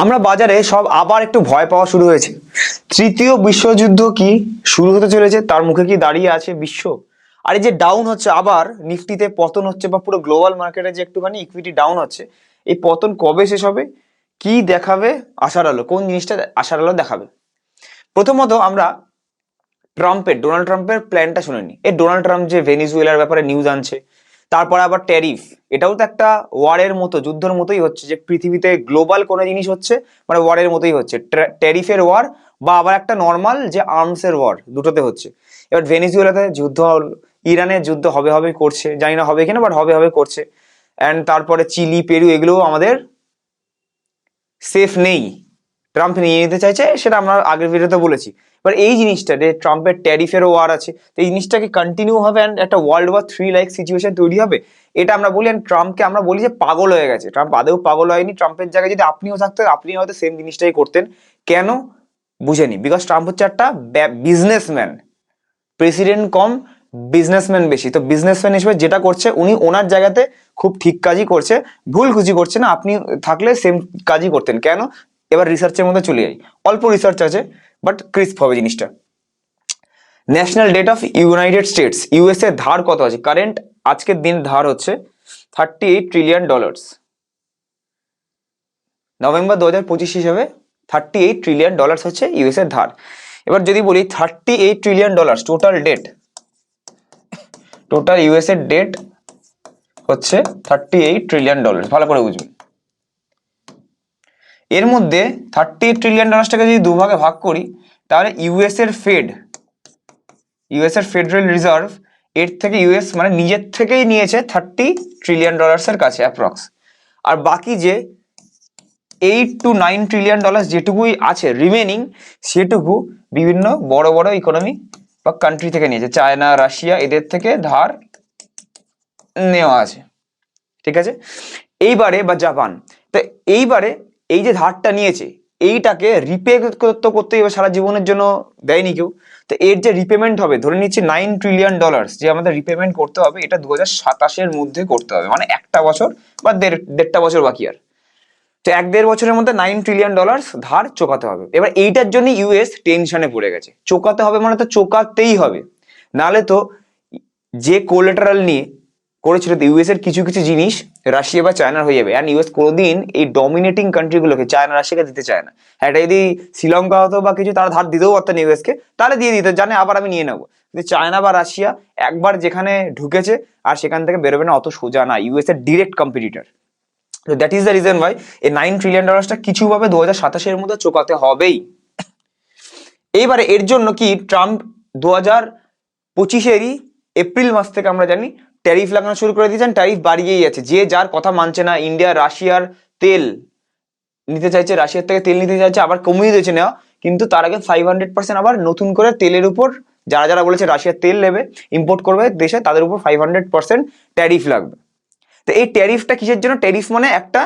আমরা বাজারে সব আবার একটু ভয় পাওয়া শুরু হয়েছে। তৃতীয় বিশ্বযুদ্ধ কি শুরু হতে চলেছে? তার মুখে কি দাঁড়িয়ে আছে বিশ্ব? আর এই যে ডাউন হচ্ছে আবার, নিফটিতে পতন হচ্ছে বা পুরো গ্লোবাল মার্কেটে যে একটুখানি ইকুইটি ডাউন হচ্ছে, এই পতন কবে শেষ হবে? কি দেখাবে? আশার আলো। কোন জিনিসটা আশার আলো দেখাবে? প্রথমত আমরা ট্রাম্পের, ডোনাল্ড ট্রাম্পের প্ল্যানটা শুনে নি এই ডোনাল্ড ট্রাম্প যে ভেনিজুয়েলার ব্যাপারে নিউজ আনছে তারপর আবার ট্যারিফ এটাও তো একটা ওয়ারের মতো, যুদ্ধের মতোই হচ্ছে যে পৃথিবীতে গ্লোবাল কোনো জিনিস হচ্ছে মানে ওয়ারের মতোই হচ্ছে। ট্যারিফের ওয়ার বা আবার একটা নর্মাল যে আর্মসের ওয়ার দুটোতে হচ্ছে। এবার ভেনিজুয়েলাতে যুদ্ধ ইরানের যুদ্ধ হবে হবে করছে, জানি না হবে কিনা বাট হবে হবে করছে। অ্যান্ড তারপরে চিলি, পেরু, এগুলোও আমাদের সেফ নেই। ট্রাম্প নিয়ে নিতে চাইছে, সেটা আমরা আগের ভিডিওতে বলেছি। এবার এই জিনিসটা, যে ট্রাম্পের ট্যারিফেরও ওয়ার আছে, তো এই জিনিসটাকে কন্টিনিউ হবে অ্যান্ড একটা world war three like situation তৈরি হবে? এটা আমরা বলি অ্যান্ড ট্রাম্পকে আমরা বলি যে পাগল হয়ে গেছে। ট্রাম্প আদেও পাগল হয়নি। ট্রাম্পের জায়গায় যদি আপনিও থাকতেন আপনি হয়তো সেম জিনিসটাই করতেন। কেন? বুঝেনি। বিকজ ট্রাম্প হচ্ছে একটা বিজনেসম্যান প্রেসিডেন্ট কম বিজনেসম্যান বেশি। তো বিজনেসম্যান হিসেবে যেটা করছে, উনি ওনার জায়গাতে খুব ঠিক কাজই করছে। ভুল খুঁজি করছে না, আপনি থাকলে সেম কাজই করতেন। কেন? এবার রিসার্চের মধ্যে চলে যাই। অল্প রিসার্চ আছে বাট ক্রিস্প হবে জিনিসটা। National debt of United States USA ধার কত আছে? কারেন্ট আজকের দিন ধার হচ্ছে thirty eight trillion dollars November দু হাজার পঁচিশ হিসাবে থার্টি এইট ট্রিলিয়ন ডলার্স হচ্ছে ইউএসএর ধার। এবার যদি বলি thirty eight trillion dollars total debt total ইউএসএর debt হচ্ছে থার্টি এইট ট্রিলিয়ন ডলার ভালো করে বুঝবেন এর মধ্যে থার্টি ট্রিলিয়ন ডলার্সটাকে যদি দুভাগে ভাগ করি, তাহলে ইউএস এর ফেড ইউএস এর ফেডারেল রিজার্ভ এর থেকে ইউএস মানে নিজের থেকেই নিয়েছে থার্টি ট্রিলিয়ন ডলার্সের কাছে অ্যাপ্রক্স আর বাকি যে eight to nine trillion dollar যেটুকুই আছে রিমেনিং সেটুকু বিভিন্ন বড় বড় ইকোনমি বা কান্ট্রি থেকে নিয়েছে। চায়না রাশিয়া এদের থেকে ধার নেওয়া আছে। ঠিক আছে? এইবারে বা জাপান। তো এইবারে এই যে ধারটা নিয়েছে, এইটাকে রিপে করতে করতে এবার সারা জীবনের জন্য, দেয়নি কেউ। তো এর যে রিপেমেন্ট হবে, ধরে নিচ্ছি নাইন ট্রিলিয়ন ডলার যে আমাদের রিপেমেন্ট করতে হবে, এটা দু সাতাশের মধ্যে করতে হবে। মানে একটা বছর বা দেড়, দেড়টা বছর বাকি আর। তো এক দেড় বছরের মধ্যে নাইন ট্রিলিয়ন ডলার ধার চোকাতে হবে। এবার এইটার জন্য ইউএস টেনশনে পড়ে গেছে। চোকাতে হবে মানে তো চোকাতেই হবে। নালে তো যে কোলেটারাল নিয়ে করেছিল ইউএস এর কিছু কিছু জিনিস রাশিয়া বা চায়নার হয়ে যাবে। অ্যান্ড ইউএস কোনোদিন এই ডমিনেটিং কান্ট্রিগুলোকে চায়না রাশিয়াকে দিতে চায় না। হ্যাঁ, এটা যদি শ্রীলঙ্কা হতো বা কিছু তারা ধার দিতেও পারতেন ইউএসকে তাহলে দিয়ে দিত জানে আবার আমি নিয়ে নেব। কিন্তু চায়না বা রাশিয়া একবার যেখানে ঢুকেছে আর সেখান থেকে বেরোবে না অত সোজা না। ইউএস এর ডিরেক্ট কম্পিটিটর তো that is the reason why এই নাইন ট্রিলিয়ন ডলার্সটা কিছুভাবে দু হাজার সাতাশের মধ্যে চোকাতে হবেই। এইবারে এর জন্য কি ট্রাম্প দু হাজার পঁচিশেরই এপ্রিল মাস থেকে আমরা জানি ট্যারিফ লাগানো শুরু করে দিয়েছেন, ট্যারিফ বাড়িয়েই আছে। যে যার কথা মানছে না, ইন্ডিয়া, রাশিয়ার তেল নিতে চাইছে, রাশিয়ার থেকে তেল নিতে চাইছে, আবার কমিয়ে দিয়েছে নেওয়া। কিন্তু তার আগে ফাইভ হান্ড্রেড আবার নতুন করে তেলের উপর যারা যারা বলেছে রাশিয়ার তেল নেবে ইম্পোর্ট করবে দেশে, তাদের উপর ফাইভ হান্ড্রেড পার্সেন্ট ট্যারিফ লাগবে। তো এই ট্যারিফটা কিসের জন্য? ট্যারিফ মানে একটা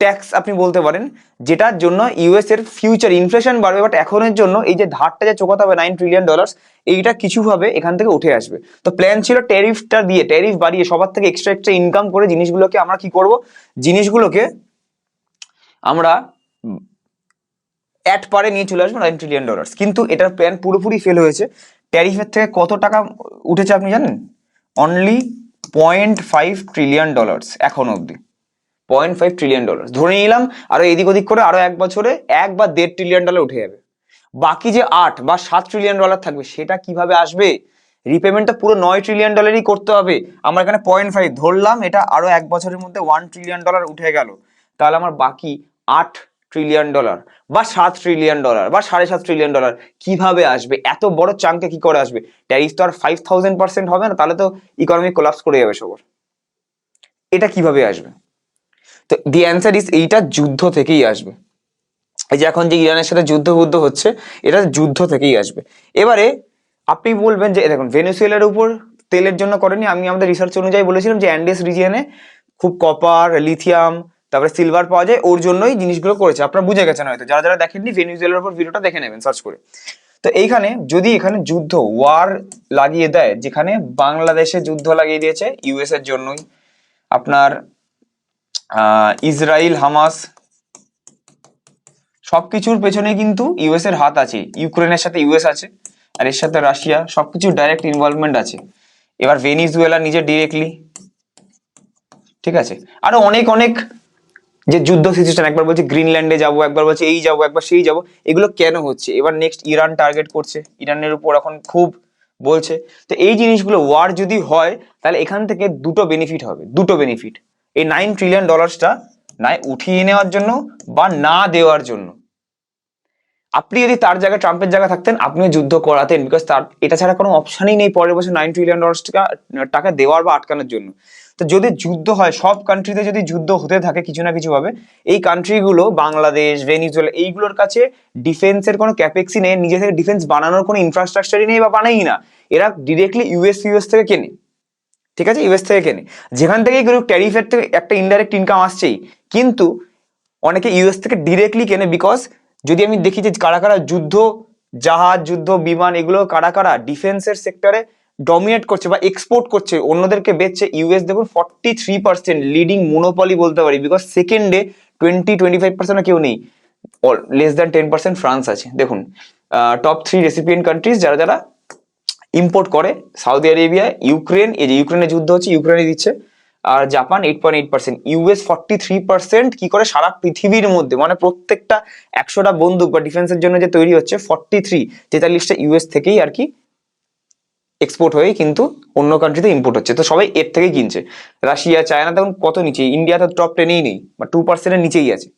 ট্যাক্স আপনি বলতে পারেন, যেটার জন্য ইউএস এর ফিউচার ইনফ্লেশন বাড়বে বাট এখনের জন্য এই যে ধারটা যে চোকাতে হবে নাইন ট্রিলিয়ন ডলার এইটা কিছুভাবে এখান থেকে উঠে আসবে। তো প্ল্যান ছিল ট্যারিফটা দিয়ে ট্যারিফ বাড়িয়ে, সবার থেকে এক্সট্রা এক্সট্রা ইনকাম করে জিনিসগুলোকে আমরা কি করব? জিনিসগুলোকে আমরা অ্যাট পারে নিয়ে চলে আসব নাইন ট্রিলিয়ন ডলার কিন্তু এটার প্ল্যান পুরোপুরি ফেল হয়েছে। ট্যারিফের থেকে কত টাকা উঠেছে আপনি জানেন? Only point five trillion dollars এখন অবধি। পয়েন্ট ফাইভ ট্রিলিয়ন ডলার ধরে নিলাম, আরও এদিক ওদিক করে আরও এক বছরে এক বা দেড় ট্রিলিয়ন ডলার উঠে যাবে। বাকি যে আট বা সাত ট্রিলিয়ন ডলার থাকবে, সেটা কীভাবে আসবে? রিপেমেন্টটা পুরো নয় ট্রিলিয়ন ডলারই করতে হবে। আমার এখানে পয়েন্ট ফাইভ ধরলাম, এটা আরও এক বছরের মধ্যে ওয়ান ট্রিলিয়ন ডলার উঠে গেল। তাহলে আমার বাকি আট ট্রিলিয়ন ডলার বা সাত ট্রিলিয়ন ডলার বা সাড়ে সাত ট্রিলিয়ন ডলার কীভাবে আসবে? এত বড় চাঙ্কে কি করে আসবে? ট্যারিফ তো আর ফাইভ থাউজেন্ড পার্সেন্ট হবে না, তাহলে তো ইকোনমি কোলাপস করে যাবে সবার। এটা কীভাবে আসবে? তো দি অ্যান্সার ইজ এইটা যুদ্ধ থেকেই আসবে। এই যে এখন যে ইরানের সাথে যুদ্ধ বুদ্ধ হচ্ছে, এটা যুদ্ধ থেকেই আসবে। এবারে আপনি বলবেন যে দেখুন ভেনেজুয়েলার উপর তেলের জন্য করেনি, আমি আমাদের রিসার্চ অনুযায়ী বলেছিলাম যে অ্যান্ডেস রিজিয়নে খুব কপার লিথিয়াম তারপরে সিলভার পাওয়া যায়, ওর জন্যই জিনিসগুলো করেছে। আপনারা বুঝে গেছেন হয়তো, যারা যারা দেখেননি ভেনেজুয়েলার উপর ভিডিওটা দেখে নেবেন সার্চ করে। তো এইখানে যদি এখানে যুদ্ধ ওয়ার লাগিয়ে দেয়, যেখানে বাংলাদেশে যুদ্ধ লাগিয়ে দিয়েছে ইউএস এর জন্যই, আপনার ইসরায়েল হামাস, সবকিছুর পেছনে কিন্তু ইউএস এর হাত আছে। ইউক্রেনের সাথে ইউএস আছে, আর এর সাথে রাশিয়া সবকিছু ডাইরেক্ট ইনভলভমেন্ট আছে। এবার ভেনিজুয়েলা নিজে ডিরেক্টলি ঠিক আছে? আরও অনেক অনেক যে যুদ্ধ সিচুয়েশন একবার বলছে গ্রিনল্যান্ডে যাব, একবার বলছে এই যাব, একবার সেই যাব, এগুলো কেন হচ্ছে? এবার নেক্সট ইরান টার্গেট করছে। ইরানের উপর এখন খুব বলছে। তো এই জিনিসগুলো ওয়ার যদি হয়, তাহলে এখান থেকে দুটো বেনিফিট হবে, দুটো বেনিফিট এই নাইন ট্রিলিয়ন ডলার্সটা না উঠিয়ে নেওয়ার জন্য বা না দেওয়ার জন্য। আপনি যদি তার জায়গায় ট্রাম্পের জায়গায় থাকতেন, আপনিও যুদ্ধ করাতেন বিকজ তার এটা ছাড়া কোনো অপশানই নেই পরের বছর নাইন ট্রিলিয়ন ডলার্স টাকা দেওয়ার বা আটকানোর জন্য। তো যদি যুদ্ধ হয়, সব কান্ট্রিতে যদি যুদ্ধ হতে থাকে কিছু না কিছু ভাবে, এই কান্ট্রিগুলো বাংলাদেশ, ভেনিজুয়েলা, এইগুলোর কাছে ডিফেন্সের কোনো ক্যাপেক্সি নেই নিজে থেকে ডিফেন্স বানানোর কোনো ইনফ্রাস্ট্রাকচারই নেই বা বানাই না। এরা ডিরেক্টলি ইউএস ইউএস থেকে কেনে। ঠিক আছে ইউএস থেকে কেনে। যেখান থেকেই কোনো ট্যারিফের থেকে একটা ইনডাইরেক্ট ইনকাম আসছেই, কিন্তু অনেকে ইউএস থেকে ডিরেক্টলি কেনে বিকজ যদি আমি দেখি যে কারা কারা যুদ্ধ, জাহাজ, যুদ্ধ, বিমান এগুলো কারা কারা ডিফেন্সের সেক্টরে ডমিনেট করছে বা এক্সপোর্ট করছে, অন্যদেরকে বেচছে ইউএস দেখুন forty three percent leading monopoly বলতে পারি বিকজ সেকেন্ডে টোয়েন্টি টোয়েন্টি ফাইভ পার্সেন্ট কেউ নেই। Less than ten percent France আছে। দেখুন টপ থ্রি রেসিপিয়েন্ট কান্ট্রিজ যারা যারা ইম্পোর্ট করে সাউদি আরেবিয়া ইউক্রেন এই যে ইউক্রেনে যুদ্ধ হচ্ছে ইউক্রেনে দিচ্ছে। আর Japan eight point eight percent US forty three percent কি করে সারা পৃথিবীর মধ্যে মানে প্রত্যেকটা একশোটা বন্দুক বা ডিফেন্সের জন্য যে তৈরি হচ্ছে ফর্টি থ্রি তেতাল্লিশটা ইউএস থেকেই আর কি এক্সপোর্ট হয়ে কিন্তু অন্য কান্ট্রিতে ইম্পোর্ট হচ্ছে। তো সবাই এর থেকেই কিনছে। রাশিয়া চায়না তখন কত নিচে ইন্ডিয়া তো টপ টেনেই নেই, বা টু পার্সেন্টের নিচেই আছে।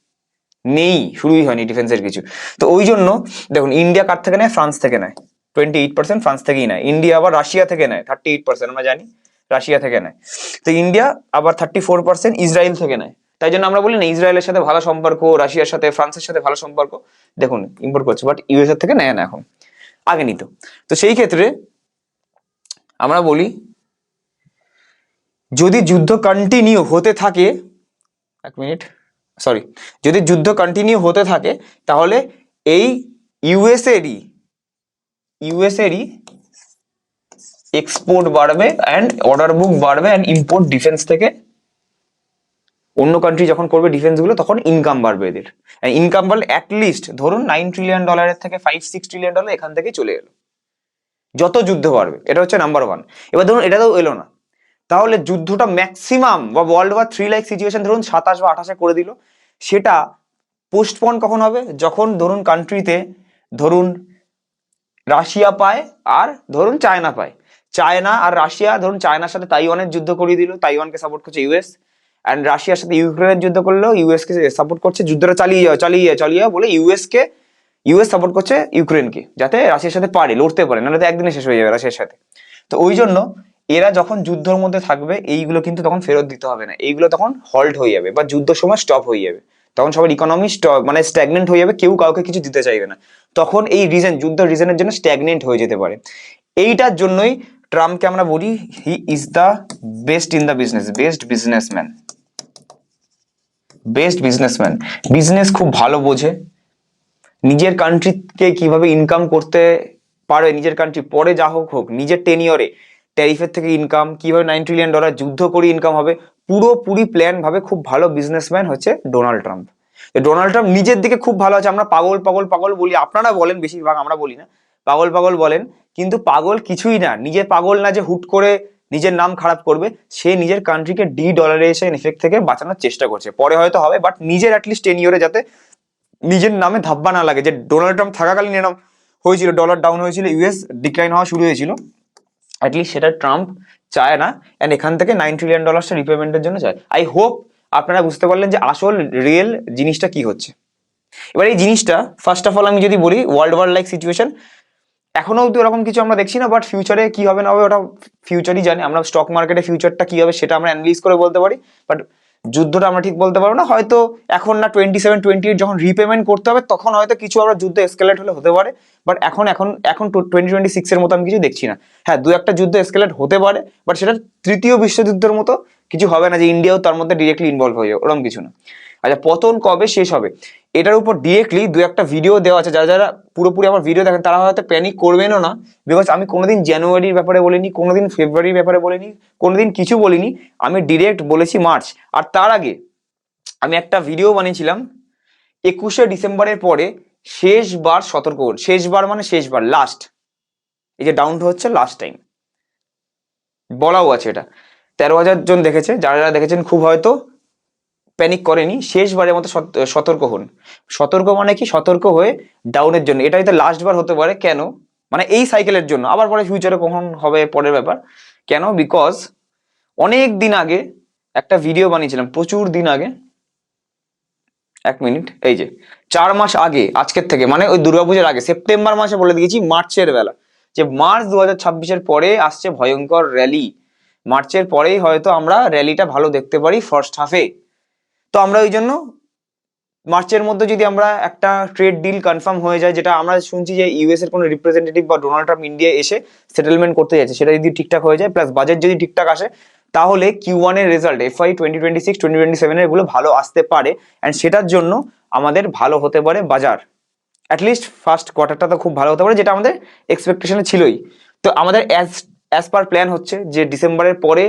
নেই, শুরুই হয়নি ডিফেন্সের কিছু। তো ওই জন্য, দেখুন ইন্ডিয়া কার থেকে নেয়? ফ্রান্স থেকে নেয়। টোয়েন্টি এইট পার্সেন্ট ফ্রান্স থেকেই নেয়। ইন্ডিয়া আবার রাশিয়া থেকে নেয় থার্টি এইট পার্সেন্ট আমরা জানি রাশিয়া থেকে নেয়। তো ইন্ডিয়া আবার থার্টি ফোর পার্সেন্ট ইসরায়েল থেকে নেয়। তাই জন্য আমরা বলি না ইসরায়েলের সাথে ভালো সম্পর্ক রাশিয়ার সাথে ফ্রান্সের সাথে ভালো সম্পর্ক। দেখুন ইম্পোর্ট করছে বাট ইউএস এর থেকে নেয় না এখন। আগে নিত। তো সেই ক্ষেত্রে আমরা বলি, যদি যুদ্ধ কন্টিনিউ হতে থাকে, এক মিনিট সরি যদি যুদ্ধ কন্টিনিউ হতে থাকে, তাহলে এই ইউএসএরই ইউএসএরই এক্সপোর্ট বাড়বে অ্যান্ড অর্ডার বুক বাড়বে অ্যান্ড ইম্পোর্ট ডিফেন্স থেকে অন্য কান্ট্রি যখন করবে ডিফেন্সগুলো, তখন ইনকাম বাড়বে এদের। ইনকাম বাড়লে অ্যাটলিস্ট ধরুন নাইন ট্রিলিয়ন ডলারের থেকে ফাইভ সিক্স ট্রিলিয়ন ডলার এখান থেকে চলে এলো। যত যুদ্ধ বাড়বে, এটা হচ্ছে নাম্বার ওয়ান এবার ধরুন এটা তো এলো না। তাহলে যুদ্ধটা ম্যাক্সিমাম বা world war three like situation ধরুন সাতাশ বা আঠাশে করে দিল। সেটা পোস্টপন কখন হবে? যখন ধরুন কান্ট্রিতে ধরুন রাশিয়া পায় আর ধরুন চায়না পায়। চায়না আর রাশিয়া, ধরুন চায়নার সাথে তাইওয়ানের যুদ্ধ করিয়ে দিল, তাইওয়ানকে সাপোর্ট করছে ইউএস। অ্যান্ড রাশিয়ার সাথে ইউক্রেনের যুদ্ধ করলেও ইউএস কে সাপোর্ট করছে, যুদ্ধটা চালিয়ে যাও চালিয়ে যাও চালিয়ে যাও বলে ইউএস কে ইউএস সাপোর্ট করছে ইউক্রেনকে, যাতে রাশিয়ার সাথে পারে, লড়তে পারে, নাহলে তো একদিনে শেষ হয়ে যাবে রাশিয়ার সাথে। তো ওই জন্য এরা যখন যুদ্ধের মধ্যে থাকবে, এইগুলো কিন্তু তখন ফেরত দিতে হবে না, এইগুলো তখন হল্ট হয়ে যাবে বা যুদ্ধ সময় স্টপ হয়ে যাবে। তখন সবার ইকোনমি মানে স্ট্যাগনেন্ট হয়ে যাবে, কেউ কাউকে কিছু দিতে চাইবে না। তখন এই রিজন যুদ্ধ রিজনের জন্য স্ট্যাগনেন্ট হয়ে যেতে পারে। এইটার জন্যই ট্রাম্পকে আমরা বলি he is the best in the business best businessman best businessman business খুব ভালো বোঝে। নিজের কান্ট্রিকে কীভাবে ইনকাম করতে পারে, নিজের কান্ট্রি পরে যা হোক হোক, নিজের টেনিয়রে ট্যারিফের থেকে ইনকাম কীভাবে নাইন ট্রিলিয়ন ডলার যুদ্ধ করে ইনকাম হবে, পুরোপুরি প্ল্যান ভাবে খুব ভালো বিজনেসম্যান হচ্ছে ডোনাল্ড ট্রাম্প ডোনাল্ড ট্রাম্প নিজের দিকে খুব ভালো আছে, আমরা পাগল পাগল পাগল বলি, আপনারা বলেন বেশিরভাগ, আমরা বলি না, পাগল পাগল বলেন, কিন্তু পাগল কিছুই না, নিজের পাগল না যে হুট করে নিজের নাম খারাপ করবে, সে নিজের কান্ট্রিকে ডি ডলারেশন এফেক্ট থেকে বাঁচানোর চেষ্টা করছে, পরে হয়তো হবে বাট নিজের অ্যাটলিস্ট টেন ইয়ারে যাতে নিজের নামে ধাব্বা না লাগে, যে ডোনাল্ড ট্রাম্প থাকাকালীন এরকম হয়েছিল ডলার ডাউন হয়েছিল ইউএস ডিক্লাইন হওয়া শুরু হয়েছিল অ্যাটলিস্ট সেটা ট্রাম্প চায় না অ্যান্ড এখান থেকে নাইন ট্রিলিয়ন ডলার্সটা রিপেমেন্টের জন্য চায়। আই হোপ আপনারা বুঝতে পারলেন যে আসল রিয়েল জিনিসটা কি হচ্ছে। এবার এই জিনিসটা ফার্স্ট অফ অল আমি যদি বলি ওয়ার্ল্ড ওয়ার লাইক সিচুয়েশন এখনও অব্দি ওরকম কিছু আমরা দেখছি না বাট ফিউচারে কি হবে না হবে ওটা ফিউচারই জানি। আমরা স্টক মার্কেটে ফিউচারটা কি হবে সেটা আমরা অ্যানালিস করে বলতে পারি বাট যুদ্ধটা আমরা ঠিক বলতে পারব না। হয়তো এখন না টোয়েন্টি সেভেন টোয়েন্টি এইট যখন রিপেমেন্ট করতে হবে, তখন হয়তো কিছু আমরা যুদ্ধ এসকেলেট হলে হতে পারে। বাট এখন এখন এখন টোয়েন্টি টোয়েন্টি সিক্সের মতো আমি কিছু দেখছি না। হ্যাঁ দু একটা যুদ্ধ এসকেলেট হতে পারে বাট সেটা তৃতীয় বিশ্বযুদ্ধের মতো কিছু হবে না যে ইন্ডিয়াও তার মধ্যে ডিরেক্টলি ইনভলভ হয়ে যাবে ওরকম কিছু না। আচ্ছা পতন কবে শেষ হবে? এটার উপর ডিরেক্টলি দু একটা ভিডিও দেওয়া আছে। যারা যারা পুরোপুরি আমার ভিডিও দেখেন, তারা হয়তো প্যানিক করবেনও না। বিকজ আমি কোনোদিন জানুয়ারির ব্যাপারে বলিনি, কোনোদিন ফেব্রুয়ারির ব্যাপারে বলিনি, কোনোদিন কিছু বলিনি। আমি ডিরেক্ট বলেছি মার্চ আর তার আগে আমি একটা ভিডিও বানিয়েছিলাম একুশে ডিসেম্বরের পরে শেষবার সতর্ক শেষবার মানে শেষবার লাস্ট এই যে ডাউনটা হচ্ছে লাস্ট টাইম বলাও আছে এটা। তেরো হাজার জন দেখেছে। যারা যারা দেখেছেন, খুব হয়তো প্যানিক করেনি, শেষবারের মতো সত- সতর্ক হন। সতর্ক মানে কি? সতর্ক হয়ে ডাউনের জন্য। এটা হয়তো লাস্ট বার হতে পারে। কেন? মানে এই সাইকেলের জন্য। আবার পরে ফিউচারে কখন হবে পরের ব্যাপার। কেন? বিকজ অনেক দিন আগে একটা ভিডিও বানিয়েছিলাম, প্রচুর দিন আগে। এক মিনিট। এই যে, চার মাস আগে, আজকের থেকে মানে ওই দুর্গাপূজার আগে, সেপ্টেম্বর মাসে বলে দিয়েছি মার্চের বেলা। যে মার্চ দু হাজার পরে আসছে ভয়ঙ্কর র্যালি মার্চের পরেই হয়তো আমরা র্যালিটা ভালো দেখতে পারি ফার্স্ট হাফে তো আমরা ওই জন্য মার্চের মধ্যে যদি আমরা একটা ট্রেড ডিল কনফার্ম হয়ে যায়, যেটা আমরা শুনছি যে ইউএস এর কোনো রিপ্রেজেন্টেটিভ বা ডোনাল্ড ট্রাম্প ইন্ডিয়া এসে সেটেলমেন্ট করতে যাচ্ছে, সেটা যদি ঠিকঠাক হয়ে যায় প্লাস বাজেট যদি ঠিকঠাক আসে, তাহলে কিউ ওয়ানের result FY twenty twenty six twenty twenty সেভেনের এগুলো ভালো আসতে পারে অ্যান্ড সেটার জন্য আমাদের ভালো হতে পারে বাজার। অ্যাটলিস্ট ফার্স্ট কোয়ার্টারটা তো খুব ভালো হতে পারে, যেটা আমাদের এক্সপেকটেশনে ছিলই। তো আমাদের অ্যাজ অ্যাজ পার প্ল্যান হচ্ছে যে ডিসেম্বরের পরে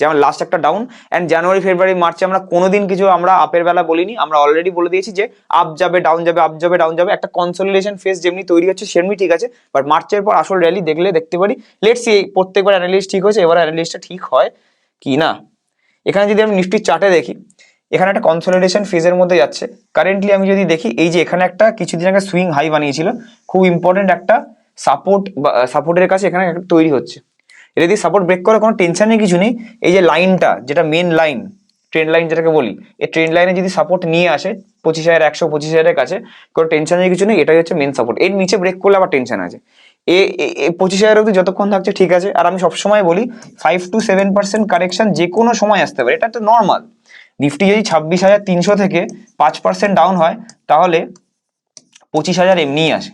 যেমন লাস্ট একটা ডাউন অ্যান্ড জানুয়ারি ফেব্রুয়ারি মার্চে আমরা কোনোদিন কিছু আমরা আপের বেলা বলিনি। আমরা অলরেডি বলে দিয়েছি যে আপ যাবে ডাউন যাবে আপ যাবে ডাউন যাবে। একটা কনসোলিডেশন ফেস যেমনি তৈরি হচ্ছে সেমনি ঠিক আছে। বাট মার্চের পর আসল র্যালি দেখলে দেখতে পারি। লেটস সি প্রত্যেকবার অ্যানালিস্ট ঠিক হয়েছে, এবার অ্যানালিস্টটা ঠিক হয় কি না? এখানে যদি আমি নিফটির চার্টে দেখি, এখানে একটা কনসোলিডেশন ফেজের মধ্যে যাচ্ছে। কারেন্টলি আমি যদি দেখি, এই যে এখানে একটা কিছুদিন আগে সুইং হাই বানিয়েছিল। খুব ইম্পর্টেন্ট একটা সাপোর্ট বা সাপোর্টের কাছে এখানে তৈরি হচ্ছে। এটা যদি সাপোর্ট ব্রেক করে কোনো টেনশনের কিছু নেই। এই যে লাইনটা যেটা মেন লাইন ট্রেন লাইন যেটাকে বলি, এই ট্রেন লাইনে যদি সাপোর্ট নিয়ে আসে, পঁচিশ হাজার, একশো, পঁচিশ হাজারের কাছে, কোনো টেনশনের কিছু নেই, এটাই হচ্ছে মেন সাপোর্ট এর নিচে ব্রেক করলে আবার টেনশন আছে। এ পঁচিশ হাজার অব্দি যতক্ষণ থাকছে ঠিক আছে। আর আমি সবসময় বলি five to seven percent correction যে কোনো সময় আসতে পারে, এটা তো নর্মাল নিফটি যদি ছাব্বিশ হাজার তিনশো থেকে পাঁচ পার্সেন্ট ডাউন হয়, তাহলে পঁচিশ হাজার এমনিই আসে।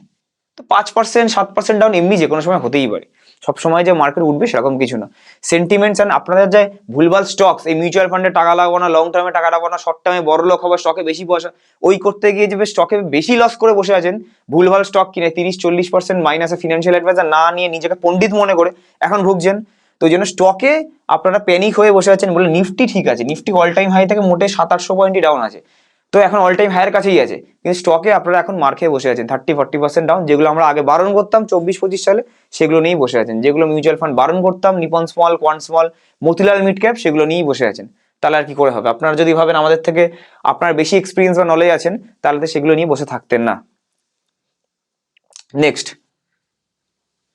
তো পাঁচ পার্সেন্ট সাত পার্সেন্ট ডাউন এমনি যে কোনো সময় হতেই পারে। সব সময় যে মার্কেট উঠবে সেরকম কিছু না। সেন্টিমেন্টস অ্যান্ড আপনাদের যে ভুলভাল স্টকস এই মিউচুয়াল ফান্ডে টাকা লাগাবো না লং টার্মে টাকা লাগাবো না শর্ট টার্মে বড় লোক হবে স্টকে বেশি পয়সা, ওই করতে গিয়ে যে স্টকে বেশি লস করে বসে আছেন, ভুলভাল স্টক কিনে তিরিশ, চল্লিশ পার্সেন্ট মাইনাসে ফিনান্সিয়াল অ্যাডভাইজার না নিয়ে নিজেকে পণ্ডিত মনে করে এখন ভুগছেন। তো ওই জন্য স্টকে আপনারা প্যানিক হয়ে বসে আছেন বলে নিফটি ঠিক আছে, নিফটি অল টাইম হাই থেকে মোটে সাত, আটশো পয়েন্টই ডাউন আছে। তো এখন অল টাইম হায়ার কাছেই আছে। কিন্তু স্টকে আপনারা এখন মার খেয়ে বসে আছেন থার্টি ফর্টি পার্সেন্ট ডাউন যেগুলো আমরা আগে বারণ করতাম চব্বিশ, পঁচিশ সালে, সেগুলো নিয়েই বসে আছেন। যেগুলো মিউচুয়াল ফান্ড বারণ করতাম Nippon small Quant small Motilal mid cap সেগুলো নিয়েই বসে আছেন। তাহলে আর কি করে হবে? আপনারা যদি ভাবেন আমাদের থেকে আপনার বেশি এক্সপিরিয়েন্স বা নলেজ আছেন, তাহলে তো সেগুলো নিয়ে বসে থাকতেন না। নেক্সট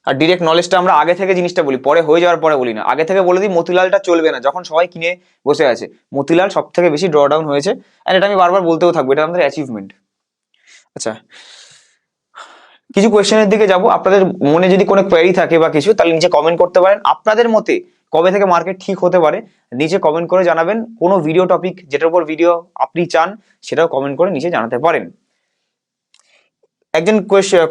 আর ডিরেক্ট নলেজটা আমরা আগে থেকে জিনিসটা বলি, পরে হয়ে যাওয়ার পরে বলি না। আগে থেকে বলে দিই, মতিলালটা চলবে না। যখন সবাই কিনে বসে আছে, মতিলাল সব থেকে বেশি ড্র ডাউন হয়েছে। আর এটা আমি বারবার বলতেও থাকব, এটা আমাদের অ্যাচিভমেন্ট আচ্ছা কিছু কোয়েশ্চেনের দিকে যাব। আপনাদের মনে যদি কোনো কোয়েরি থাকে বা কিছু, তাহলে নিচে কমেন্ট করতে পারেন। আপনাদের মতে কবে থেকে মার্কেট ঠিক হতে পারে? নিচে কমেন্ট করে জানাবেন। কোনো ভিডিও টপিক যেটার উপর ভিডিও আপনি চান, সেটাও কমেন্ট করে নিচে জানাতে পারেন। একজন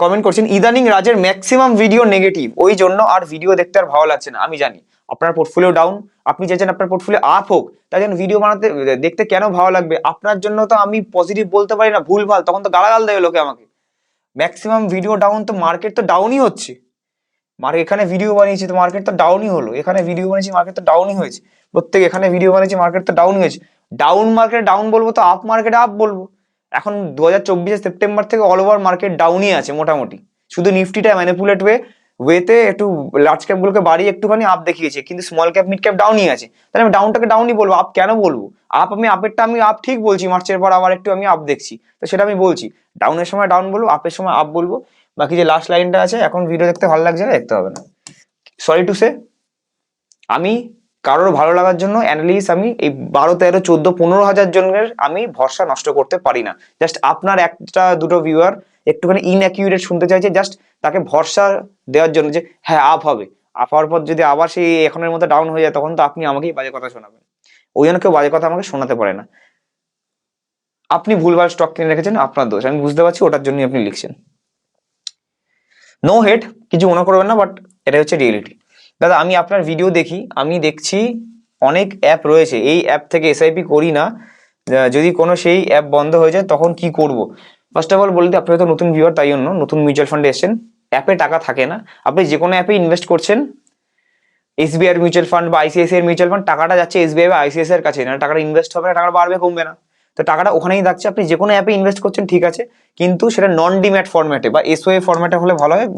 কমেন্ট করছেন, ইদানিং রাজের ম্যাক্সিমাম ভিডিও নেগেটিভ ওই জন্য আর ভিডিও দেখতে আর ভালো লাগছে না। আমি জানি, আপনার পোর্টফোলিও ডাউন আপনি চাইছেন আপনার পোর্টফোলিও আপ হোক, তাই জন্য ভিডিও বানাতে, দেখতে কেন ভালো লাগবে? আপনার জন্য তো আমি পজিটিভ বলতে পারি না ভুল ভালো তখন তো গালাগাল দেবে লোকে আমাকে। ম্যাক্সিমাম ভিডিও ডাউন তো মার্কেট তো ডাউনই হচ্ছে। মার্কেট এখানে ভিডিও বানিয়েছি তো মার্কেট তো ডাউনই হলো। এখানে ভিডিও বানিয়েছি মার্কেট তো ডাউনই হয়েছে। প্রত্যেক, এখানে ভিডিও বানিয়েছি মার্কেট তো ডাউন হয়েছে। ডাউন মার্কেট ডাউন বলব তো আপ মার্কেটে আপ বলব। এখন দু হাজার চব্বিশে সেপ্টেম্বর থেকে অল ওভার মার্কেট ডাউনই আছে মোটামুটি। শুধু নিফটিটা ম্যানিপুলেট ওয়ে ওয়েতে একটু লার্জ ক্যাপগুলোকে বাড়িয়ে একটুখানি আপ দেখিয়েছে, কিন্তু স্মল ক্যাপ মিড ক্যাপ ডাউনই আছে। তাহলে আমি ডাউনটাকে ডাউনই বলব আপ কেন বলব? আপ আমি আপেরটা আমি আপ ঠিক বলছি মার্চের পর আবার একটু আমি আপ দেখছি। তো সেটা আমি বলছি ডাউনের সময় ডাউন বলব আপের সময় আপ বলব। বাকি যে লাস্ট লাইনটা আছে, এখন ভিডিও দেখতে ভালো লাগছে না, দেখতে হবে না। সরি টু সে আমি কারোর ভালো লাগার জন্য অ্যানালিস আমি এই বারো, তেরো, চোদ্দ, পনেরো হাজার জনের আমি ভরসা নষ্ট করতে পারি না। জাস্ট আপনার একটা, দুটো ভিউয়ার একটুখানি ইনঅ্যাকিউরেট শুনতে চাইছে জাস্ট তাকে ভরসা দেওয়ার জন্য যে হ্যাঁ আপ হবে। আপ হওয়ার পর যদি আবার সেই এখনের মতো ডাউন হয়ে যায়, তখন তো আপনি আমাকেই বাজে কথা শোনাবেন। ওই জন্য কেউ বাজে কথা আমাকে শোনাতে পারে না। আপনি ভুলভাল স্টক কিনে রেখেছেন, আপনার দোষ। আমি বুঝতে পারছি, ওটার জন্যই আপনি লিখছেন। নো হেড কিছু মনে করবেন না বাট এটা হচ্ছে রিয়েলিটি দাদা, আমি আপনার ভিডিও দেখি। আমি দেখছি অনেক অ্যাপ রয়েছে। এই অ্যাপ থেকে এসআইপি করি না। যদি কোনো সেই অ্যাপ বন্ধ হয়ে যায়, তখন কি করব? ফার্স্ট অফ অল বলতে আপনি হয়তো নতুন ভিউয়ার তাই জন্য নতুন মিউচুয়াল ফান্ডে এসেছেন। অ্যাপে টাকা থাকে না। আপনি যে কোনো অ্যাপে ইনভেস্ট করছেন এসবিআই মিউচুয়াল ফান্ড বা আইসিআইসিআই মিউচুয়াল ফান্ড টাকাটা যাচ্ছে এসবিআই বা আইসিআইসিআই এর কাছে। না, টাকাটা ইনভেস্ট হবে না, টাকাটা বাড়বে, কমবে না। তো টাকাটা ওখানেই থাকছে। আপনি যে কোনো অ্যাপে ইনভেস্ট করছেন, ঠিক আছে। কিন্তু সেটা নন ডিম্যাট ফরম্যাটে বা এসওএ ফরম্যাটে হলে ভালো হয়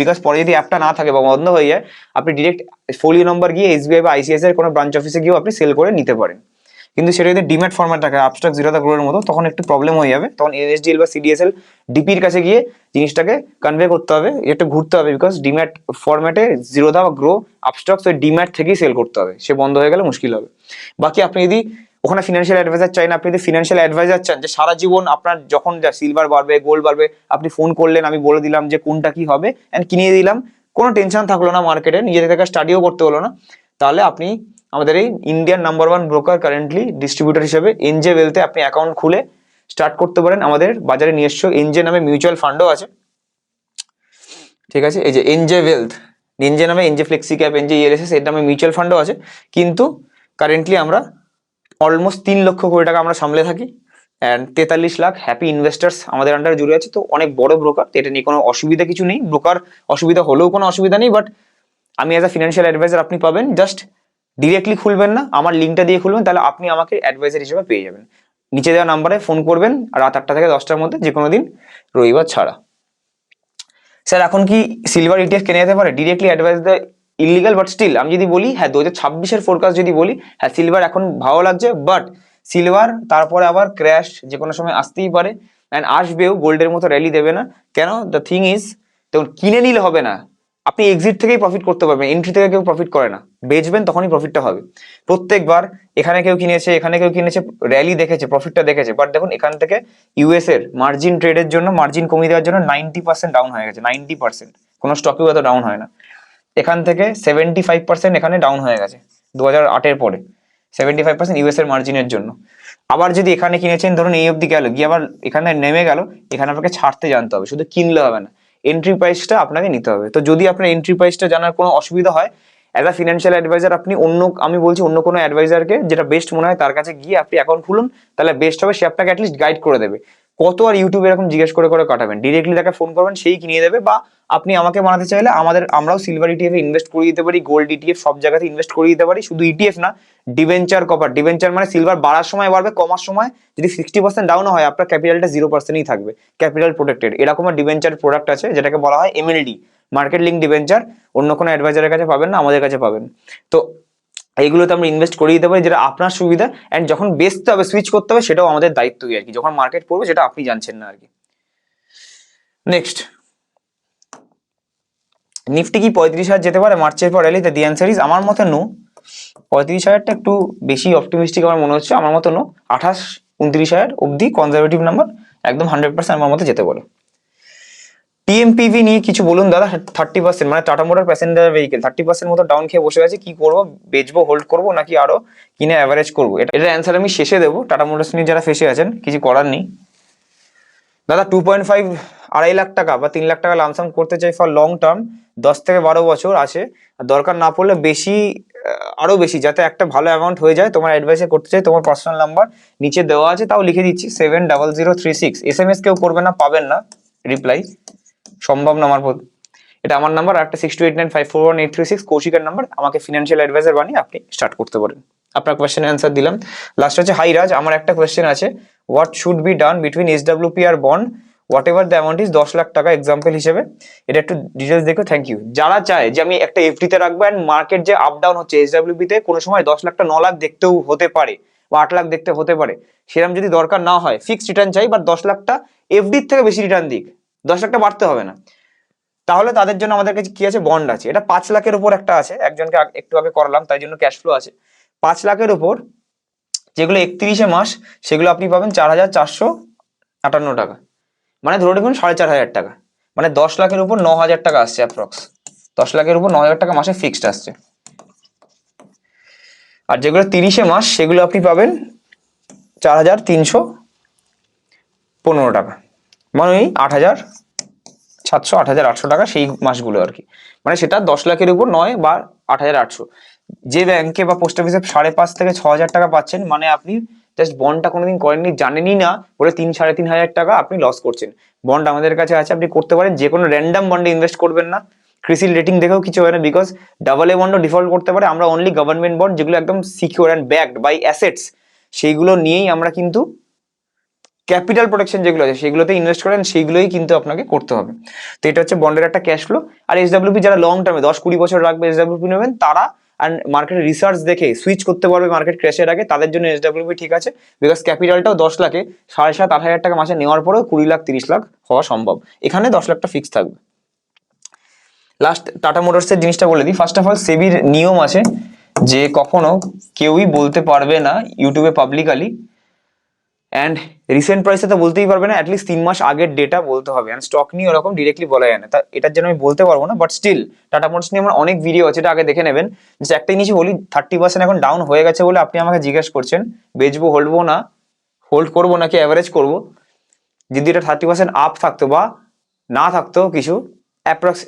বিকজ পরে যদি অ্যাপটা না থাকে বা বন্ধ হয়ে যায়, আপনি ডিরেক্ট ফোলিও নম্বর গিয়ে এসবিআই বা আইসিআইসি এর কোনো ব্রাঞ্চ অফিসে গিয়েও আপনি সেল করে নিতে পারেন। কিন্তু সেটা যদি ডিম্যাট ফরম্যাট থাকে আপস্ট্রাক জিরো গ্রোয়ের মতো, তখন একটু প্রবলেম হয়ে যাবে। তখন এনএসডিএল বা সিডিএসএল ডিপির কাছে গিয়ে জিনিসটাকে কনভে করতে হবে, একটু ঘুরতে হবে বিকজ ডিম্যাট ফরম্যাটে জিরোদা বা গ্রো আপস্টক্স ওই ডিম্যাট থেকেই সেল করতে হবে। সে বন্ধ হয়ে গেলে মুশকিল হবে। বাকি আপনি যদি ওখানে ফিনান্সিয়াল অ্যাডভাইজার চাই না, আপনি যদি ফিনান্সিয়াল অ্যাডভাইজার চান যে সারা জীবন আপনার যখন যা সিলভার বাড়বে গোল্ড বাড়বে, আপনি ফোন করলেন, আমি বলে দিলাম যে কোনটা কি হবে অ্যান্ড কিনে দিলাম। কোনো টেনশন থাকল না মার্কেটে নিজে থেকে স্টাডিও করতে হলো না। তাহলে আপনি আমাদের এই Indian number one broker currently distributor হিসেবে এনজে ওয়েলথে আপনি অ্যাকাউন্ট খুলে স্টার্ট করতে পারেন। আমাদের বাজারে এসছো এনজে নামে মিউচুয়াল ফান্ডও আছে। ঠিক আছে? এই যে এনজে ওয়েলথ এনজে নামে NJ flexi cap NJ ELSS এর নামে মিউচুয়াল ফান্ডও আছে। কিন্তু কারেন্টলি আমরা অলমোস্ট তিন লক্ষ কোটি টাকা আমরা সামলে থাকি। অ্যান্ড তেতাল্লিশ লাখ হ্যাপি ইনভেস্টার্স আমাদের আন্ডারে জুড়ে আছে। তো অনেক বড় ব্রোকার এটা নিয়ে কোনো অসুবিধা কিছু নেই। ব্রোকার অসুবিধা হলেও কোনো অসুবিধা নেই বাট আমি অ্যাজ আ ফিনান্সিয়াল অ্যাডভাইজার আপনি পাবেন। জাস্ট ডিরেক্টলি খুলবেন না, আমার লিঙ্কটা দিয়ে খুলবেন, তাহলে আপনি আমাকে অ্যাডভাইজার হিসেবে পেয়ে যাবেন। নিচে দেওয়া নাম্বারে ফোন করবেন, রাত আটটা থেকে দশটার মধ্যে যে কোনো দিন, রবিবার ছাড়া। স্যার এখন কি সিলভার ইটিএফ কেনা যেতে পারে? Directly advice illegal but still আমি যদি বলি হ্যাঁ দু হাজার ছাব্বিশের ফোরকাস্ট যদি বলি হ্যাঁ সিলভার এখন ভালো লাগছে বাট সিলভার তারপরে আবার ক্র্যাশ যে কোনো সময় আসতেই পারে অ্যান্ড আসবেও গোল্ডের মতো র্যালি দেবে না। কেন? দ্য থিং ইজ তখন কিনে নিলে হবে না। আপনি এক্সিট থেকেই প্রফিট করতে পারবেন এন্ট্রি থেকে কেউ প্রফিট করে না। বেচবেন, তখনই প্রফিটটা হবে। প্রত্যেকবার এখানে কেউ কিনেছে, এখানে কেউ কিনেছে র্যালি দেখেছে প্রফিটটা দেখেছে। বাট দেখুন, এখান থেকে ইউএস এর মার্জিন ট্রেডের জন্য মার্জিন কমিয়ে দেওয়ার জন্য নাইনটি পার্সেন্ট ডাউন হয়ে গেছে নাইনটি পার্সেন্ট কোনো স্টকেও এত ডাউন হয় না। এখান থেকে সেভেন্টি ফাইভ পার্সেন্ট এখানে ডাউন হয়ে গেছে দু হাজার আটের পরে সেভেন্টি ফাইভ পার্সেন্ট ইউএস এর মার্জিনের জন্য। আবার যদি এখানে কিনেছেন, ধরুন এই অবধি গেল, গিয়ে আবার এখানে নেমে গেল, এখানে আপনাকে ছাড়তে জানতে হবে, শুধু কিনলে হবে না এন্ট্রি প্রাইসটা আপনাকে নিতে হবে। তো যদি আপনার এন্ট্রি প্রাইসটা জানার কোনো অসুবিধা হয় অ্যাজ আ ফিনান্সিয়াল অ্যাডভাইজার আপনি অন্য, আমি বলছি অন্য কোনো অ্যাডভাইজারকে যেটা বেস্ট মনে হয়, তার কাছে গিয়ে আপনি অ্যাকাউন্ট খুলুন, তাহলে বেস্ট হবে, সে আপনাকে অ্যাটলিস্ট গাইড করে দেবে। কত আর ইউটিউবে এরকম জিজ্ঞেস করে করে কাটাবেন? ডিরেক্টলি তাকে ফোন করবেন, সেই কিনিয়ে দেবে বা আপনি আমাকে বানাতে চাইলে আমাদের, আমরাও সিলভার ইটিএফ ইনভেস্ট করে দিতে পারি গোল্ড ইটিএফ সব জায়গাতে ইনভেস্ট করে দিতে পারি। শুধু ইটিএফ না ডিভেঞ্চার কপার ডিভেঞ্চার মানে সিলভার বাড়ার সময় বাড়বে, কমার সময় যদি সিক্সটি পার্সেন্ট ডাউন হয়, আপনার ক্যাপিটালটা জিরো পার্সেন্টই থাকবে ক্যাপিটাল প্রোটেক্টেড এরকম ডিভেঞ্চার প্রোডাক্ট আছে, যেটাকে বলা হয় এমএলডি মার্কেট লিঙ্ক ডিভেঞ্চার অন্য কোনো অ্যাডভাইজারের কাছে পাবেন না, আমাদের কাছে পাবেন। তো এইগুলোতে আমরা ইনভেস্ট করে দিতে পারি, যেটা আপনার সুবিধা অ্যান্ড যখন বেচতে হবে সুইচ করতে হবে, সেটাও আমাদের দায়িত্বই আর কি। যখন মার্কেট পড়বে সেটা আপনি জানছেন না আর কি। নেক্সট নিফটি কি পঁয়ত্রিশ হাজার যেতে পারে? মার্চের পর র্যালিতে দি অ্যান্সার ইজ আমার মতে নো পঁয়ত্রিশ হাজারটা একটু বেশি অপটিমিস্টিক আমার মনে হচ্ছে। আমার মতো নো আঠাশ, উনত্রিশ হাজার অবধি কনজারভেটিভ নাম্বার একদম হান্ড্রেড পার্সেন্ট আমার মতো যেতে বলে। টিএমপিভি নিয়ে কিছু বলুন দাদা থার্টি পার্সেন্ট মানে Tata motor passenger vehicle thirty percent মতো ডাউন খেয়ে বসে আছে কি করব? বেচবো হোল্ড করব, নাকি আরও কিনে অ্যাভারেজ করব? এটা এটার অ্যান্সার আমি শেষে দেবো টাটা মোটরস নিয়ে যারা ফেসে আছেন, কিছু করার নেই। দাদা টু পয়েন্ট ফাইভ আড়াই লাখ টাকা বা তিন লাখ টাকা লামসাম করতে চাই ফর লং টার্ম দশ থেকে বারো বছর আছে। দরকার না পড়লে বেশি আরও বেশি, যাতে একটা ভালো অ্যামাউন্ট হয়ে যায়, তোমার অ্যাডভাইসে করতে চাই, তোমার পার্সোনাল নাম্বার নিচে দেওয়া আছে, তাও লিখে দিচ্ছি seven double zero three six S M S কেউ করবে না, পাবেন না রিপ্লাই সম্ভব না আমার পক্ষে। এটা আমার নাম্বার আর একটা six two eight nine five four one eight three six কৌশিকের number আমাকে ফিনান্সিয়াল অ্যাডভাইজার বানিয়ে আপনি স্টার্ট করতে পারেন। আপনার কোয়েশ্চেন অ্যান্সার দিলাম। লাস্ট হচ্ছে হাই রাজ আমার একটা কোয়েশ্চেন আছে। What should be done between S WP R bond whatever the amount is দশ লাখ টাকা এক্সাম্পল হিসেবে। এটা একটু ডিটেলস দেখো থ্যাংক ইউ যারা চায় যে আমি একটা এফডিতে রাখব অ্যান্ড মার্কেট যে আপ ডাউন হচ্ছে এস তে, কোনো সময় দশ লাখটা ন লাখ দেখতেও হতে পারে বা আট লাখ দেখতে হতে পারে। সেরকম যদি দরকার না হয় ফিক্সড রিটার্ন চাই বা দশ লাখটা এফডির থেকে বেশি রিটার্ন দিক। দশ লাখটা বাড়তে হবে না। তাহলে তাদের জন্য আমাদের কাছে কি আছে? বন্ড আছে। এটা পাঁচ লাখের উপর একটা আছে। একজনকে একটু আগে করালাম, তাই জন্য ক্যাশ ফ্লো আছে। পাঁচ লাখের উপর যেগুলো একত্রিশে মাস, সেগুলো আপনি পাবেন চার হাজার চারশো আটান্ন টাকা। মানে ধরে দেখুন সাড়ে চার হাজার টাকা। মানে দশ লাখের উপর ন হাজার টাকা আসছে অ্যাপ্রক্স দশ লাখের উপর ন হাজার টাকা মাসে ফিক্সড আসছে। আর যেগুলো তিরিশে মাস, সেগুলো আপনি পাবেন চার হাজার তিনশো পনেরো টাকা। মানে ওই আট হাজার সাতশো, আট হাজার আটশো টাকা সেই মাসগুলো আর কি। মানে সেটা দশ লাখের উপর নয় বা আট হাজার আটশো। যে ব্যাংকে বা পোস্ট অফিসে সাড়ে পাঁচ থেকে ছ হাজার টাকা পাচ্ছেন মানে আপনি জাস্ট বন্ডটা কোনোদিন করেননি, জানেনই না, বলে তিন, সাড়ে তিন হাজার টাকা আপনি লস করছেন। বন্ড আমাদের কাছে আছে, আপনি করতে পারেন, যে কোনো র্যান্ডাম বন্ডে ইনভেস্ট করবেন না। ক্রিসিল রেটিং দেখেও কিছু হয় না বিকজ ডাবল এ বন্ডও ডিফল্ট করতে পারে, আমরা অনলি গভর্নমেন্ট বন্ড যেগুলো একদম secure and backed by assets সেইগুলো নিয়েই আমরা কিন্তু ক্যাপিটাল প্রোটেকশন যেগুলো আছে, সেগুলোতে ইনভেস্ট করেন সেইগুলোই কিন্তু আপনাকে করতে হবে। তো এটা হচ্ছে বন্ডের একটা ক্যাশ ফ্লো আর এসডাব্লিউপি যারা লং টার্মে দশ কুড়ি বছর রাখবে এসডাব্লিউপি নেবেন, তারা অ্যান্ড মার্কেট রিসার্চ দেখে সুইচ করতে পারবে মার্কেট ক্র্যাশের আগে, তাদের জন্য এসডাব্লিউপি ঠিক আছে। বিকজ ক্যাপিটালটাও দশ লাখে, সাড়ে সাত, আট হাজার টাকা মাসে নেওয়ার পরেও কুড়ি লাখ, তিরিশ লাখ হওয়া সম্ভব। এখানে দশ লাখটা ফিক্স থাকবে। লাস্ট টাটা মোটরসের জিনিসটা বলে দিই। ফার্স্ট অফ অল সেবির নিয়ম আছে যে কখনো কেউই বলতে পারবে না ইউটিউবে পাবলিকালি অ্যান্ড রিসেন্ট প্রাইসে তো বলতেই পারবে না অ্যাটলিস্ট তিন মাস আগের ডেটা বলতে হবে। অ্যান্ড স্টক নিয়ে ওরকম ডিরেক্টলি বলা যায় না। তা এটার জন্য আমি বলতে পারব না বাট স্টিল টাটা মোটরস নিয়ে আমার অনেক ভিডিও আছে, এটা আগে দেখে নেবেন। যে একটা জিনিসই বলি থার্টি পার্সেন্ট এখন ডাউন হয়ে গেছে বলে আপনি আমাকে জিজ্ঞেস করছেন। বেচবো হোল্ডবো না? হোল্ড করব নাকি অ্যাভারেজ করব? যদি এটা থার্টি পার্সেন্ট আপ থাকতো বা না থাকতো কিছু অ্যাপ্রক্স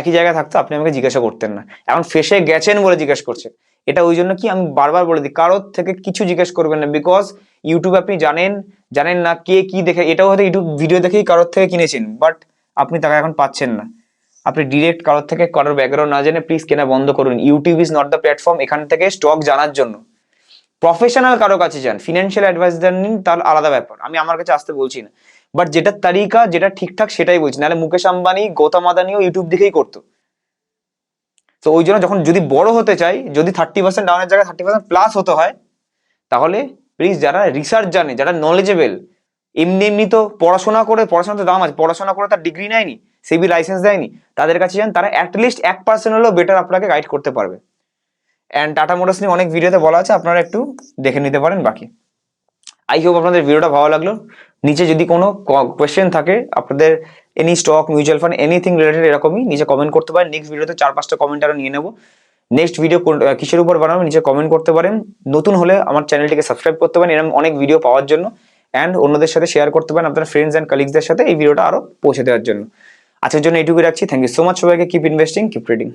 একই জায়গায় থাকতো, আপনি আমাকে জিজ্ঞাসা করতেন না। এখন ফেসে গেছেন বলে জিজ্ঞেস করছেন। এটা ওই জন্য কি আমি বারবার বলে দিই, কারোর থেকে কিছু জিজ্ঞেস করবেন না বিকজ ইউটিউব আপনি জানেন জানেন না কে কি দেখে, এটাও হয়তো ইউটিউব ভিডিও দেখেই কারোর থেকে কিনেছেন বাট আপনি টাকা এখন পাচ্ছেন না। আপনি ডিরেক্ট কারোর থেকে কারোর ব্যাকগ্রাউন্ড না জেনে প্লিজ কেনা বন্ধ করুন। YouTube is not the platform এখান থেকে স্টক জানার জন্য। প্রফেশনাল কারও কাছে যান ফিনান্সিয়াল অ্যাডভাইজার নিন, তার আলাদা ব্যাপার, আমি আমার কাছে আসতে বলছি না। বাট যেটা তালিকা, যেটা ঠিকঠাক সেটাই বলছি, নাহলে মুকেশ আম্বানি, গৌতম আদানিও ইউটিউব দেখেই করতো। তো ওই জন্য যখন যদি বড় হতে চাই, যদি থার্টি পার্সেন্ট ডাউনের জায়গায় থার্টি পার্সেন্ট প্লাস হতে হয়, তাহলে প্লিজ যারা রিসার্চ জানে, যারা নলেজেবল এমনি এমনি তো পড়াশোনা করে পড়াশোনা তো দাম আছে, পড়াশোনা করে তার ডিগ্রি নেয়নি সেবি লাইসেন্স দেয়নি, তাদের কাছে যান, তারা অ্যাটলিস্ট এক পার্সেন্ট হলেও বেটার আপনাকে গাইড করতে পারবে। অ্যান্ড টাটা মোটরস নিয়ে অনেক ভিডিওতে বলা আছে, আপনারা একটু দেখে নিতে পারেন বাকি। আই হোপ আপনাদের ভিডিওটা ভালো লাগল। নিচে যদি কোনো কোয়েশ্চেন থাকে, আপনাদের any stock mutual fund anything related এরকমই নিচে কমেন্ট করতে পারেন। নেক্সট ভিডিওতে চার, পাঁচটা কমেন্ট আরও নিয়ে নেব। নেক্সট ভিডিও কিসের উপর বানাবো নিচে কমেন্ট করতে পারেন। নতুন হলে আমার চ্যানেলটিকে সাবস্ক্রাইব করতে পারেন, এরকম অনেক ভিডিও পাওয়ার জন্য। অ্যান্ড অন্যদের সাথে শেয়ার করতে পারেন, আপনার ফ্রেন্ডস অ্যান্ড কালিগসদের সাথে এই ভিডিওটা আরও পৌঁছে দেওয়ার জন্য। আজকের জন্য এইটুকু রাখছি। থ্যাংক ইউ সো মাচ সবাইকে। Keep investing keep reading